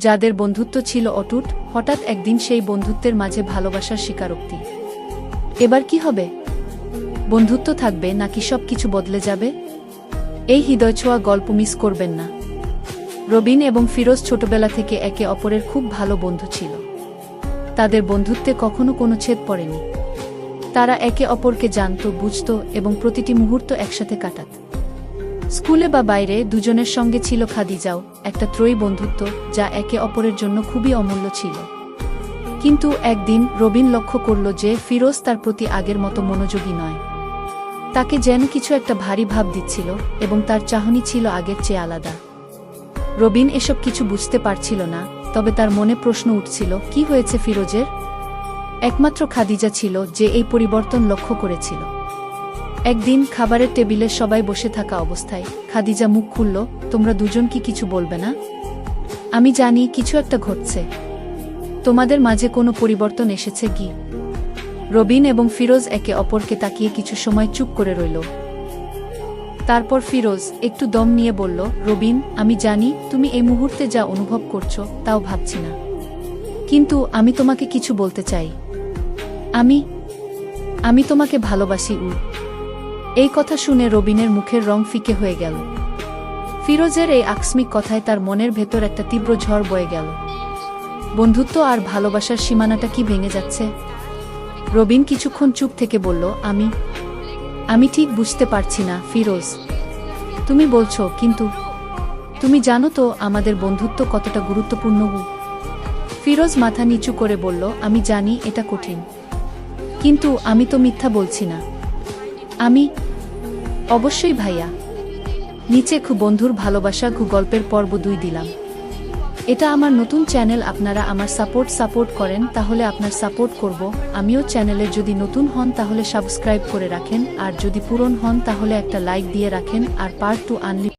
যাদের বন্ধুত্ব ছিল অটুট, হঠাৎ একদিন সেই বন্ধুত্বের মাঝে ভালোবাসার স্বীকারোক্তি। এবার কি হবে? বন্ধুত্ব থাকবে নাকি সব কিছু বদলে যাবে? এই হৃদয় ছোঁয়া গল্প মিস করবেন না। রবিন এবং ফিরোজ ছোটবেলা থেকে একে অপরের খুব ভালো বন্ধু ছিল। তাদের বন্ধুত্বে কখনো কোনো ছেদ পড়েনি। তারা একে অপরকে জানত, বুঝত এবং প্রতিটি মুহূর্ত একসাথে কাটাত। স্কুলে বা বাইরে দুজনের সঙ্গে ছিল খাদিজাও, একটা ত্রয়ী বন্ধুত্ব যা একে অপরের জন্য খুবই অমূল্য ছিল। কিন্তু একদিন রবিন লক্ষ্য করল যে ফিরোজ তার প্রতি আগের মতো মনোযোগী নয়। তাকে যেন কিছু একটা ভারী ভাব দিচ্ছিল এবং তার চাহনি ছিল আগের চেয়ে আলাদা। রবিন এসব কিছু বুঝতে পারছিল না, তবে তার মনে প্রশ্ন উঠছিল, কি হয়েছে ফিরোজের? একমাত্র খাদিজা ছিল যে এই পরিবর্তন লক্ষ্য করেছিল। একদিন খাবারের টেবিলে সবাই বসে থাকা অবস্থায় খাদিজা মুখ খুলল, তোমরা দুজন কি কিছু বলবে না? আমি জানি, কিছু একটা ঘটছে। তোমাদের মাঝে কোনো পরিবর্তন এসেছে কি? রবিন এবং ফিরোজ একে অপরকে তাকিয়ে কিছু সময় চুপ করে রইল। তারপর ফিরোজ একটু দম নিয়ে বলল, রবিন, আমি জানি তুমি এই মুহূর্তে যা অনুভব করছ তাও ভাবছি না। কিন্তু আমি তোমাকে কিছু বলতে চাই। আমি আমি তোমাকে ভালোবাসি উ এই কথা শুনে রবিনের মুখের রং ফিকে হয়ে গেল। ফিরোজের এই আকস্মিক কথায় তার মনের ভেতর একটা তীব্র ঝড় বয়ে গেল। বন্ধুত্ব আর ভালোবাসার সীমানাটা কি ভেঙে যাচ্ছে? রবিন কিছুক্ষণ চুপ থেকে বলল, আমি আমি ঠিক বুঝতে পারছি না, ফিরোজ। তুমি বলছো, কিন্তু তুমি জানো তো আমাদের বন্ধুত্ব কতটা গুরুত্বপূর্ণ ফিরোজ মাথা নিচু করে বলল, আমি জানি এটা কঠিন। কিন্তু আমি তো মিথ্যা বলছি না। আমি? অবশ্যই ভাইয়া। নিচে খু বন্ধুর ভালোবাসা ঘু গল্পের পর্ব দুই দিলাম। এটা আমার নতুন চ্যানেল, আপনারা আমার সাপোর্ট সাপোর্ট করেন, তাহলে আপনার সাপোর্ট করব। আমিও চ্যানেলে যদি নতুন হন, তাহলে সাবস্ক্রাইব করে রাখেন, আর যদি পূরণ হন, তাহলে একটা লাইক দিয়ে রাখেন, আর পার্ট টু আনলি